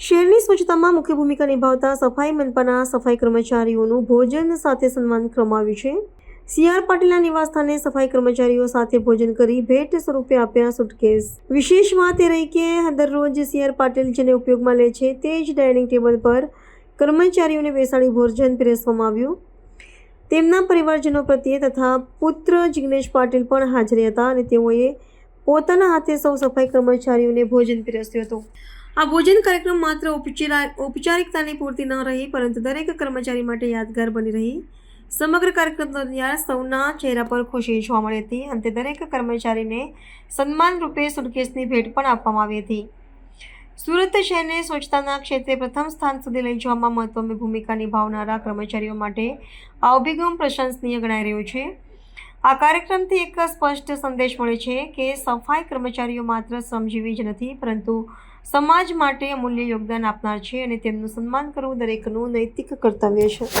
શહેરની સ્વચ્છતામાં મુખ્ય ભૂમિકા નિભાવતા સફાઈ મનપાના સફાઈ કર્મચારીઓનું ભોજન સાથે સન્માન કરવામાં આવ્યું છે. સીઆર પાટીલના નિવાસસ્થાને સફાઈ કર્મચારીઓ સાથે ભોજન કરી ભેટ સ્વરૂપે આપ્યા સુટકેસ. વિશેષ વાત એ રહી કે દરરોજ સીઆર પાટીલ જેને ઉપયોગમાં લે છે તે જ ડાઇનિંગ ટેબલ પર કર્મચારીઓને બેસાડી ભોજન પીરસવામાં આવ્યું. તેમના પરિવારજનો પ્રત્યે તથા પુત્ર જિગ્નેશ પાટીલ પણ હાજર હતા અને તેઓએ પોતાના હાથે સૌ સફાઈ કર્મચારીઓને ભોજન પીરસ્યું હતું. આ ભોજન કાર્યક્રમ માત્ર ઔપચારિક ઔપચારિકતાની પૂર્તિ ન રહી, પરંતુ દરેક કર્મચારી માટે યાદગાર બની રહી. સમગ્ર કાર્યક્રમ દરમિયાન સૌના ચહેરા પર ખુશી જોવા મળી હતી. અંતે દરેક કર્મચારીને સન્માન રૂપે સુટકેસની ભેટ પણ આપવામાં આવી હતી. સુરત શહેરને સ્વચ્છતાના ક્ષેત્રે પ્રથમ સ્થાન સુધી લઈ જવામાં મહત્વની ભૂમિકા નિભાવનારા કર્મચારીઓ માટે આ અભિગમ પ્રશંસનીય ગણાઈ રહ્યો છે. આ કાર્યક્રમથી એક સ્પષ્ટ સંદેશ મળે છે કે સફાઈ કર્મચારીઓ માત્ર શ્રમજીવી જ નથી, પરંતુ સમાજ માટે અમૂલ્ય યોગદાન આપનાર છે અને તેમનું સન્માન કરવું દરેકનું નૈતિક કર્તવ્ય છે.